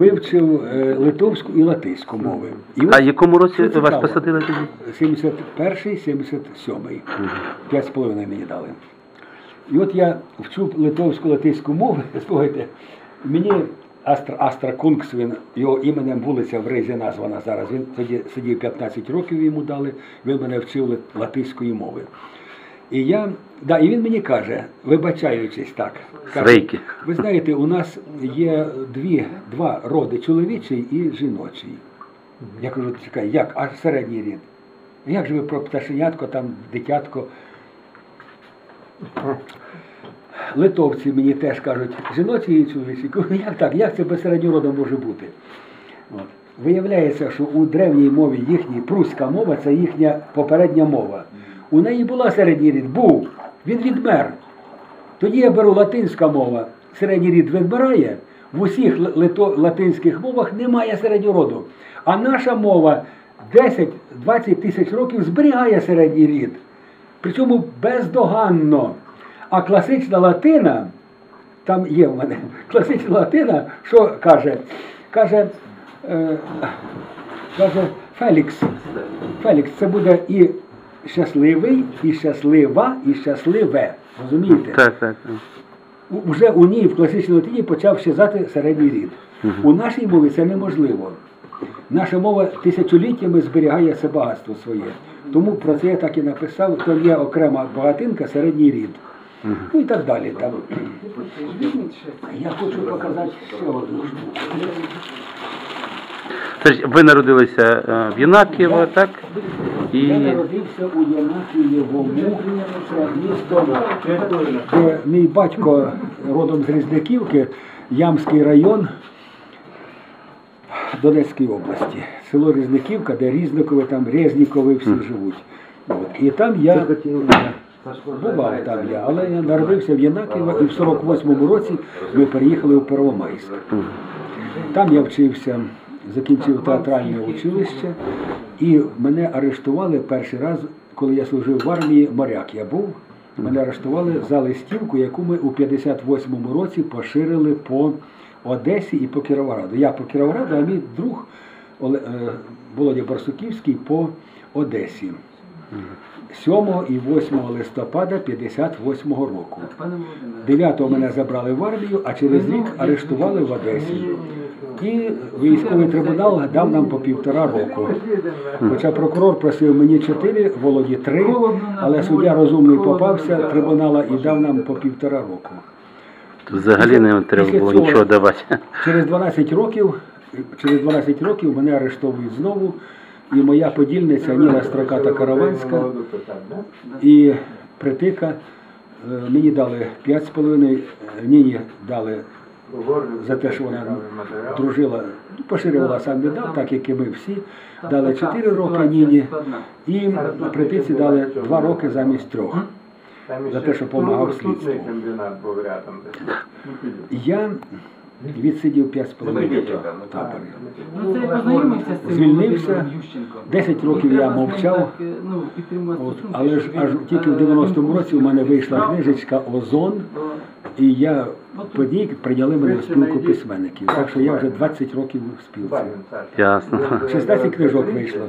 Вивчив е, литовську і латиську мови. І А в якому році вас посадили тоді? 71-й, 77 П'ять з половиною мені дали. І от я вчу литовську латиську мову, слухайте, мені Астра, Астра Кунгс, він, його іменем вулиця в Ризі названа зараз. Він тоді сидів 15 років йому дали, він мене вчив латиської мови. І я, да, і він мені каже, вибачаючись так, каже, ви знаєте, у нас є дві, два роди чоловічий і жіночий. Я кажу, чекай, як? А середній рід? Як же ви про пташенятко, там дитятко? Литовці мені теж кажуть, жіночий і чоловічий. Як так? Як це без середнього роду може бути? От. Виявляється, що у древній мові їхній пруська мова це їхня попередня мова. У неї була середній рід, був. Він відмер. Тоді я беру латинська мова, середній рід відбирає, в усіх латинських мовах немає середнього роду. А наша мова 10-20 тисяч років зберігає середній рід. Причому бездоганно. А класична латина, там є в мене класична латина, що каже? Каже, е, каже Фелікс. Фелікс, це буде і щасливий, і щаслива, і щасливе. Розумієте? Так, так. так. У- Уже у ній в класичній латині почав щезати середній рід. У нашій мові це неможливо. Наша мова тисячоліттями зберігає це багатство своє. Тому про це я так і написав. Там є окрема багатинка, середній рід. Ну і так далі. Там. Я хочу показати ще одну штуку. Тож ви народилися е, в Юнакієво, так? Я народився у Янакієвому, місто, мій батько родом з Різняківки, Ямський район Донецької області. Село Різниківка, де Різникові, там Резнікові всі живуть. От. І там я бував там я, але я народився в Янакієво і в 48-му році ми переїхали у Первомайськ. Там я вчився, закінчив театральне училище, і мене арештували перший раз, коли я служив в армії, моряк я був. Мене арештували за листівку, яку ми у 58-му році поширили по Одесі і по Кіровограду. Я по Кіровограду, а мій друг е, Володя Барсуківський по Одесі. 7 і 8 листопада 58-го року. 9-го мене забрали в армію, а через рік арештували в Одесі. І військовий трибунал дав нам по півтора року. Хоча прокурор просив мені чотири, Володі три, але суддя розумний попався трибунала і дав нам по півтора року. взагалі не треба було нічого давати. Через 12 років, через 12 років мене арештовують знову, і моя подільниця Ніна Строката Караванська і притика е, мені дали 5,5, е, Ніні дали за те, що вона дружила, ну, поширювала сам не дав, так як і ми всі. Дали 4 роки Ніні, і притиці дали 2 роки замість трьох. За те, що помагав слідству. Я відсидів 5,5 років в таборі. Ну, з цим Звільнився. 10 років я мовчав. е, ну, От, але ж аж тільки в е, 90-му році у мене вийшла книжечка Озон, і я по ній прийняли мене в спілку письменників. Так що я вже 20 років в спілці. Ясно. 16 книжок вийшло.